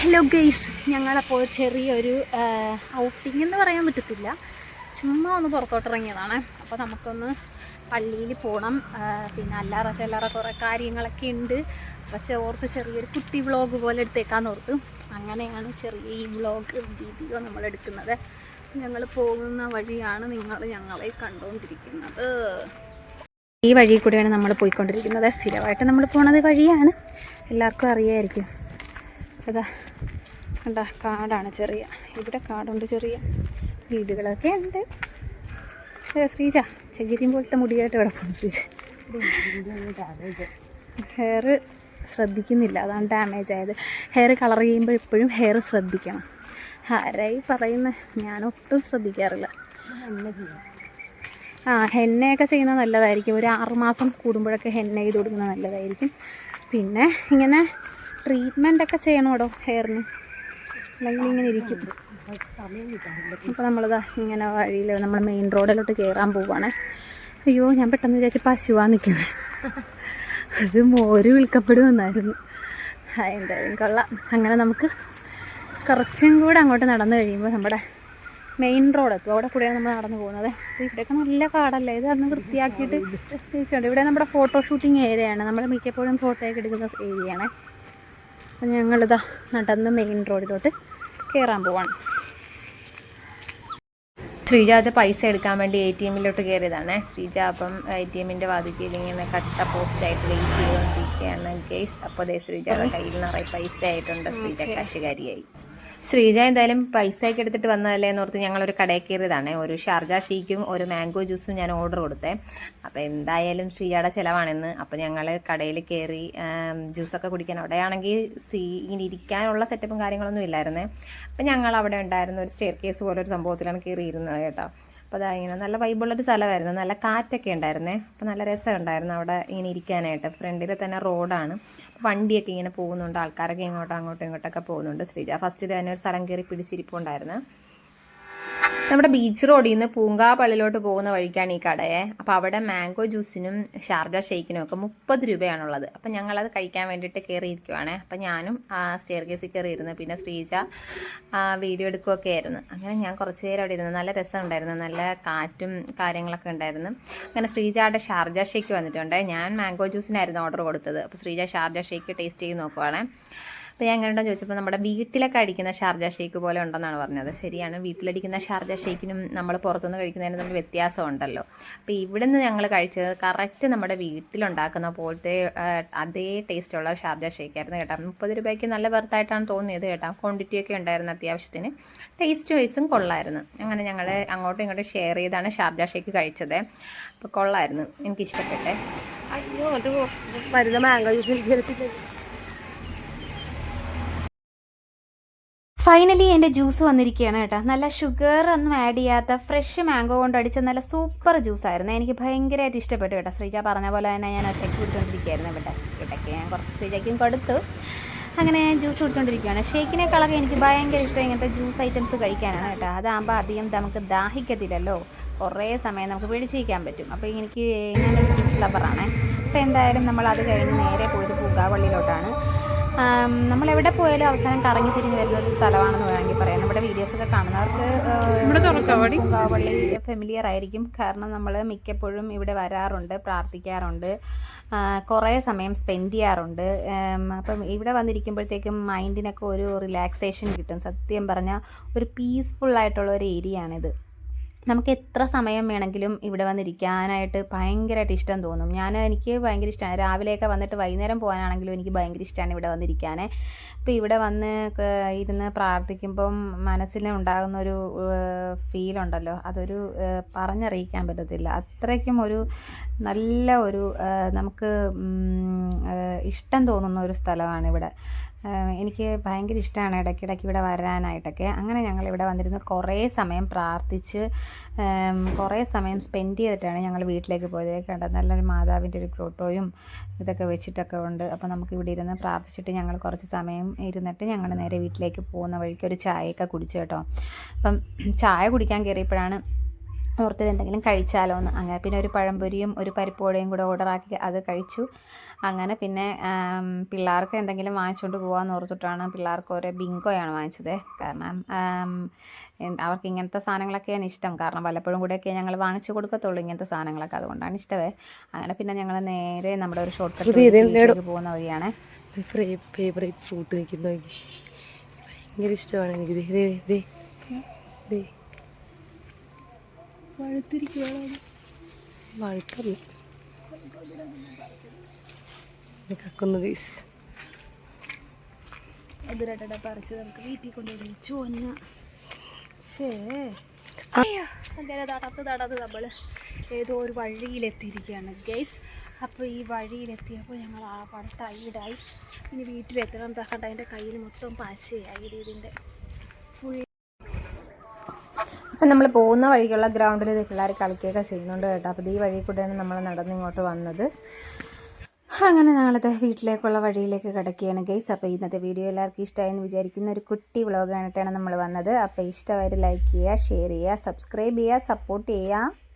Hello guys ഞങ്ങളപ്പോൾ ചെറിയൊരു outing എന്ന് പറയാൻ പറ്റത്തില്ല. ചുമ്മാ ഒന്ന് പുറത്തോട്ട് ഇറങ്ങിയതാണ് അപ്പോൾ നമുക്കൊന്ന് പള്ളിയിൽ പോകണം പിന്നെ അല്ലാറ ചില്ലറ കുറേ കാര്യങ്ങളൊക്കെ ഉണ്ട്. അപ്പോൾ ഓർത്ത് ചെറിയൊരു കുട്ടി വ്ളോഗ് പോലെ എടുത്തേക്കാന്ന് ഓർത്ത് അങ്ങനെയാണ് ചെറിയ ഈ വ്ളോഗ് വീഡിയോ നമ്മൾ എടുക്കുന്നത്. ഞങ്ങൾ പോകുന്ന വഴിയാണ് നിങ്ങൾ ഞങ്ങളെ കണ്ടുകൊണ്ടിരിക്കുന്നത്. ഈ വഴി കൂടെയാണ് നമ്മൾ പോയിക്കൊണ്ടിരിക്കുന്നത്. സ്ഥിരമായിട്ട് നമ്മൾ പോണത് വഴിയാണ്. എല്ലാവർക്കും അറിയായിരിക്കും. അതാ. കണ്ട കാടാണ് ചെറിയ. ഇവിടെ കാടുണ്ട് ചെറിയ. വീടുകളൊക്കെ ഉണ്ട്. ശ്രീജ ചകിരിയും പോലത്തെ മുടിയായിട്ട് കിടക്കുന്നു ശ്രീജ. ഹെയർ ശ്രദ്ധിക്കുന്നില്ല. അതാണ് ഡാമേജ് ആയത്. ഹെയർ കളർ ചെയ്യുമ്പോൾ എപ്പോഴും ഹെയർ ശ്രദ്ധിക്കണം. ആരായി പറയുന്നത് ഞാനൊട്ടും ശ്രദ്ധിക്കാറില്ല. ആ ഹെന്നയൊക്കെ ചെയ്യുന്നത് നല്ലതായിരിക്കും. ഒരു ആറുമാസം കൂടുമ്പോഴൊക്കെ ഹെന്ന ചെയ്ത് കൊടുക്കുന്നത് നല്ലതായിരിക്കും. പിന്നെ ഇങ്ങനെ ട്രീറ്റ്മെന്റ് ഒക്കെ ചെയ്യണോടോ? ഹെയറിന്? അല്ലെങ്കിൽ ഇങ്ങനെ ഇരിക്കും. അപ്പോൾ നമ്മളിതാ ഇങ്ങനെ വഴിയിൽ നമ്മൾ മെയിൻ റോഡിലോട്ട് കയറാൻ പോവാണ്. അയ്യോ ഞാൻ പെട്ടെന്ന് വിചാരിച്ച് പശുവാ നിൽക്കുന്നത് അത് മോര് വിൽക്കപ്പെടുമെന്നായിരുന്നു. എന്തായാലും കൊള്ളാം. അങ്ങനെ നമുക്ക് കുറച്ചും കൂടെ അങ്ങോട്ട് നടന്നു കഴിയുമ്പോൾ നമ്മുടെ മെയിൻ റോഡ് എത്തും. അവിടെ കൂടെയാണ് നമ്മൾ നടന്നു പോകുന്നത്. ഇവിടെയൊക്കെ നല്ല കാടല്ലേ? ഇത് അന്ന് വൃത്തിയാക്കിയിട്ട് ഇവിടെ നമ്മുടെ ഫോട്ടോ ഷൂട്ടിങ് ഏരിയയാണ് നമ്മൾ മിക്കപ്പോഴും ഫോട്ടോ ഒക്കെ എടുക്കുന്ന ഏരിയയാണ് ഞങ്ങളിതാ നടന്ന് മെയിൻ റോഡിലോട്ട് കയറാൻ പോവാണ്. ശ്രീജ പൈസ എടുക്കാൻ വേണ്ടി എ ടി എമ്മിലോട്ട് കയറിയതാണ് ശ്രീജ അപ്പം എ ടി എമ്മിന്റെ വാതിക്കയിൽ ഇങ്ങനെ കട്ട പോസ്റ്റായിട്ട് വെയിറ്റ് ചെയ്തുകൊണ്ടിരിക്കുകയാണ് ഗേസ് അപ്പോൾ അതേ ശ്രീജയുടെ കയ്യിൽ നിറയെ പൈസ ആയിട്ടുണ്ട്. ശ്രീജ കാശുകാരിയായി. ശ്രീജ എന്തായാലും പൈസ ഒക്കെ എടുത്തിട്ട് വന്നതല്ലേ ഓർത്ത് ഞങ്ങളൊരു കടയിൽ കയറിയതാണ്. ഒരു ഷാർജ ഷീക്കും ഒരു മാംഗോ ജ്യൂസും ഞാൻ ഓർഡർ കൊടുത്തേ. അപ്പോൾ എന്തായാലും ശ്രീജയുടെ ചിലവാണെന്ന്. അപ്പോൾ ഞങ്ങൾ കടയിൽ കയറി ജ്യൂസൊക്കെ കുടിക്കാൻ അവിടെയാണെങ്കിൽ സീ ഇങ്ങനെ ഇരിക്കാനുള്ള സെറ്റപ്പും കാര്യങ്ങളൊന്നും ഇല്ലായിരുന്നേ. അപ്പം ഞങ്ങൾ അവിടെ ഉണ്ടായിരുന്ന ഒരു സ്റ്റെയർ കേസ് പോലെ ഒരു സംഭവത്തിലാണ് കയറിയിരുന്നത് കേട്ടോ. അപ്പോൾ അതാ ഇങ്ങനെ നല്ല വൈബുള്ളൊരു സ്ഥലമായിരുന്നു. നല്ല കാറ്റൊക്കെ ഉണ്ടായിരുന്നേ. അപ്പോൾ നല്ല രസമുണ്ടായിരുന്നു അവിടെ ഇങ്ങനെ ഇരിക്കാനായിട്ട്. ഫ്രണ്ടിൽ തന്നെ റോഡാണ്. വണ്ടിയൊക്കെ ഇങ്ങനെ പോകുന്നുണ്ട്. ആൾക്കാരൊക്കെ ഇങ്ങോട്ടും അങ്ങോട്ടും ഇങ്ങോട്ടൊക്കെ പോകുന്നുണ്ട്. ശ്രീജ ഫസ്റ്റ് തന്നെ ഒരു സ്ഥലം കയറി പിടിച്ചിരിപ്പുണ്ടായിരുന്നു. നമ്മുടെ ബീച്ച് റോഡിൽ നിന്ന് പൂങ്കാപ്പള്ളിലോട്ട് പോകുന്ന വഴിക്കാണ് ഈ കടയെ. അപ്പോൾ അവിടെ മാംഗോ ജ്യൂസിനും ഷാർജ ഷേക്കിനും ഒക്കെ മുപ്പത് രൂപയാണുള്ളത്. അപ്പം ഞങ്ങളത് കഴിക്കാൻ വേണ്ടിയിട്ട് കയറിയിരിക്കുവാണ് അപ്പം ഞാനും സ്റ്റെയർ കേസിൽ കയറിയിരുന്നു പിന്നെ ശ്രീജ വീഡിയോ എടുക്കുകയൊക്കെ ആയിരുന്നു. അങ്ങനെ ഞാൻ കുറച്ച് നേരം അവിടെ ഇരുന്നു. നല്ല രസം ഉണ്ടായിരുന്നു നല്ല കാറ്റും കാര്യങ്ങളൊക്കെ ഉണ്ടായിരുന്നു. അങ്ങനെ ശ്രീജയുടെ ഷാർജ ഷേക്ക് വന്നിട്ടുണ്ട്. ഞാൻ മാംഗോ ജ്യൂസിനായിരുന്നു ഓർഡർ കൊടുത്തത്. അപ്പോൾ ശ്രീജ ഷാർജ ഷേക്ക് ടേസ്റ്റ് ചെയ്ത് നോക്കുവാണേ. അപ്പോൾ ഞാൻ എങ്ങനെ ഉണ്ടോ ചോദിച്ചപ്പോൾ നമ്മുടെ വീട്ടിലൊക്കെ അടിക്കുന്ന ഷാർജ ഷേക്ക് പോലെ ഉണ്ടെന്നാണ് പറഞ്ഞത്. ശരിയാണ്. വീട്ടിലടിക്കുന്ന ഷാർജ ഷേക്കിനും നമ്മൾ പുറത്തുനിന്ന് കഴിക്കുന്നതിന് തമ്മിൽ വ്യത്യാസം ഉണ്ടല്ലോ അപ്പോൾ ഇവിടെ നിന്ന് ഞങ്ങൾ കഴിച്ചത് കറക്റ്റ് നമ്മുടെ വീട്ടിലുണ്ടാക്കുന്ന പോലത്തെ അതേ ടേസ്റ്റുള്ള ഷാർജ ഷേക്കായിരുന്നു കേട്ടോ. മുപ്പത് രൂപയ്ക്ക് നല്ല വെർത്തായിട്ടാണ് തോന്നിയത് കേട്ടോ. ക്വാണ്ടിറ്റി ഒക്കെ ഉണ്ടായിരുന്നു അത്യാവശ്യത്തിന്. ടേസ്റ്റ് വൈസും കൊള്ളായിരുന്നു. അങ്ങനെ ഞങ്ങൾ അങ്ങോട്ടും ഇങ്ങോട്ടും ഷെയർ ചെയ്താണ് ഷാർജ ഷേക്ക് കഴിച്ചത്. അപ്പോൾ കൊള്ളായിരുന്നു. എനിക്കിഷ്ടപ്പെട്ടെ. അയ്യോ അത് വരുന്ന മാംഗോ ജ്യൂസ് എനിക്ക് ഫൈനലി എന്റെ ജ്യൂസ് വന്നിരിക്കുകയാണ് കേട്ടോ. നല്ല ഷുഗർ ഒന്നും ആഡ് ചെയ്യാത്ത ഫ്രഷ് മാംഗോ കൊണ്ട് അടിച്ച നല്ല സൂപ്പർ ജ്യൂസ് ആയിരുന്നു. എനിക്ക് ഭയങ്കരമായിട്ട് ഇഷ്ടപ്പെട്ടു കേട്ടോ. ശ്രീജ പറഞ്ഞ പോലെ തന്നെ ഞാൻ ഒറ്റയ്ക്ക് കുടിച്ചുകൊണ്ടിരിക്കുകയായിരുന്നു ഇവിടെ. ഇവിടേക്ക് ഞാൻ കുറച്ച് ശ്രീജയ്ക്കും കൊടുത്തു. അങ്ങനെ ഞാൻ ജ്യൂസ് കുടിച്ചുകൊണ്ടിരിക്കുകയാണ് ഷേക്കിനേക്കാളൊക്കെ എനിക്ക് ഭയങ്കര ഇഷ്ടം ഇങ്ങനത്തെ ജ്യൂസ് ഐറ്റംസ് കഴിക്കാനാണ് കേട്ടോ. അതാകുമ്പോൾ അധികം നമുക്ക് ദാഹിക്കത്തില്ലല്ലോ. കുറേ സമയം നമുക്ക് പിടിച്ചിരിക്കാൻ പറ്റും. അപ്പോൾ എനിക്ക് ഞാൻ ജ്യൂസ് ലവറാണ് അപ്പോൾ എന്തായാലും നമ്മൾ അത് കഴിഞ്ഞ് നേരെ പോയത് പൂങ്കാവള്ളിയിലോട്ടാണ്. ആം, നമ്മൾ എവിടെ പോയാലും അവസാനം കറങ്ങി തിരിഞ്ഞ് വരുന്ന ഒരു സ്ഥലമാണെന്ന് വേണമെങ്കിൽ പറയാം. നമ്മുടെ വീഡിയോസ് ഒക്കെ കാണുന്നവർക്ക് പൂങ്കാവള്ളി ഫെമിലിയർ ആയിരിക്കും. കാരണം നമ്മൾ മിക്കപ്പോഴും ഇവിടെ വരാറുണ്ട് പ്രാർത്ഥിക്കാറുണ്ട്. കുറേ സമയം സ്പെൻഡ് ചെയ്യാറുണ്ട്. അപ്പം ഇവിടെ വന്നിരിക്കുമ്പോഴത്തേക്കും മൈൻഡിനൊക്കെ ഒരു റിലാക്സേഷൻ കിട്ടും. സത്യം പറഞ്ഞാൽ ഒരു പീസ്ഫുൾ ആയിട്ടുള്ള ഒരു ഏരിയ ആണിത്. നമുക്ക് എത്ര സമയം വേണമെങ്കിലും ഇവിടെ വന്നിരിക്കാനായിട്ട് ഭയങ്കരമായിട്ട് ഇഷ്ടം തോന്നും. ഞാൻ എനിക്ക് ഭയങ്കര ഇഷ്ടമാണ് രാവിലെയൊക്കെ വന്നിട്ട് വൈകുന്നേരം പോകാനാണെങ്കിലും എനിക്ക് ഭയങ്കര ഇഷ്ടമാണ് ഇവിടെ വന്നിരിക്കാൻ അപ്പോൾ ഇവിടെ വന്ന് ഇരുന്ന് പ്രാർത്ഥിക്കുമ്പം മനസ്സിന് ഉണ്ടാകുന്ന ഒരു ഫീലുണ്ടല്ലോ അതൊരു പറഞ്ഞറിയിക്കാൻ പറ്റത്തില്ല. അത്രയ്ക്കും ഒരു നല്ല ഒരു നമുക്ക് ഇഷ്ടം തോന്നുന്ന ഒരു സ്ഥലമാണ് ഇവിടെ. എനിക്ക് ഭയങ്കര ഇഷ്ടമാണ് ഇടയ്ക്കിടയ്ക്ക് ഇവിടെ വരാനായിട്ടൊക്കെ. അങ്ങനെ ഞങ്ങൾ ഇവിടെ വന്നിരുന്ന് കുറേ സമയം പ്രാർത്ഥിച്ച് കുറേ സമയം സ്പെൻഡ് ചെയ്തിട്ടാണ് ഞങ്ങൾ വീട്ടിലേക്ക് പോയത്. കണ്ടത് നല്ലൊരു മാതാവിന്റെ ഒരു ഫോട്ടോയും ഇതൊക്കെ വെച്ചിട്ടൊക്കെ ഉണ്ട്. അപ്പോൾ നമുക്ക് ഇവിടെ ഇരുന്ന് പ്രാർത്ഥിച്ചിട്ട് ഞങ്ങൾ കുറച്ച് സമയം ഇരുന്നിട്ട് ഞങ്ങൾ നേരെ വീട്ടിലേക്ക് പോകുന്ന വഴിക്ക് ഒരു ചായയൊക്കെ കുടിച്ചു കേട്ടോ. അപ്പം ചായ കുടിക്കാൻ കയറിയപ്പോഴാണ് ഓർത്തത് എന്തെങ്കിലും കഴിച്ചാലോ എന്ന്. അങ്ങനെ പിന്നെ ഒരു പഴംപൊരിയും ഒരു പരിപ്പോടയും കൂടെ ഓർഡറാക്കി അത് കഴിച്ചു. അങ്ങനെ പിന്നെ പിള്ളേർക്ക് എന്തെങ്കിലും വാങ്ങിച്ചുകൊണ്ട് പോകാമെന്ന് ഓർത്തിട്ടാണ് പിള്ളേർക്ക് ഓരോ ബിങ്കോയാണ് വാങ്ങിച്ചത്. കാരണം അവർക്ക് ഇങ്ങനത്തെ സാധനങ്ങളൊക്കെയാണ് ഇഷ്ടം. കാരണം വല്ലപ്പോഴും കൂടെയൊക്കെ ഞങ്ങൾ വാങ്ങിച്ചു കൊടുക്കത്തുള്ളൂ ഇങ്ങനത്തെ സാധനങ്ങളൊക്കെ. അതുകൊണ്ടാണ് ഇഷ്ടമേ അങ്ങനെ പിന്നെ ഞങ്ങൾ നേരെ നമ്മുടെ ഒരു ഷോർട്ട് കട്ട് പോകുന്ന വഴിയാണ്. ഫേവറേറ്റ് ഫ്രൂട്ട് നിൽക്കുന്ന ഭയങ്കര ഇഷ്ടമാണ് എനിക്ക്. ദേ, ദേ, ദേ, ദേ. വഴുക്കല്ല ഇത് കക്കുന്നു ഗൈസ് പറിച്ച് നമുക്ക് വീട്ടിൽ കൊണ്ടുപോയി ചുവന്ന. അങ്ങനെ തടത്ത് തടത്ത് നമ്മൾ ഏതോ ഒരു വഴിയിലെത്തിയിരിക്കുകയാണ് ഗൈസ് അപ്പോൾ ഈ വഴിയിലെത്തിയപ്പോൾ ഞങ്ങൾ ആ പടം ടൈഡായി ഇനി വീട്ടിലെത്തണം. തക്കണ്ട അതിന്റെ കയ്യിൽ മൊത്തം പശയായി ഇതിന്റെ. അപ്പം നമ്മൾ പോകുന്ന വഴിക്കുള്ള ഗ്രൗണ്ടിൽ ഇത് പിള്ളേർ കളിക്കുകയൊക്കെ ചെയ്യുന്നുണ്ട് കേട്ടോ. അപ്പോൾ ഈ വഴി കൂടെയാണ് നമ്മൾ നടന്ന് ഇങ്ങോട്ട് വന്നത്. അങ്ങനെ നാളത്തെ വീട്ടിലേക്കുള്ള വഴിയിലേക്ക് കിടക്കുകയാണ് ഗൈസ്. അപ്പോൾ ഇന്നത്തെ വീഡിയോ എല്ലാവർക്കും ഇഷ്ടമായെന്ന് വിചാരിക്കുന്ന ഒരു കുട്ടി വ്ളോഗ് ആയിട്ടാണ് നമ്മൾ വന്നത്. അപ്പോൾ ഇഷ്ടമായിട്ട് ലൈക്ക് ചെയ്യുക ഷെയർ ചെയ്യുക സബ്സ്ക്രൈബ് ചെയ്യുക സപ്പോർട്ട് ചെയ്യുക.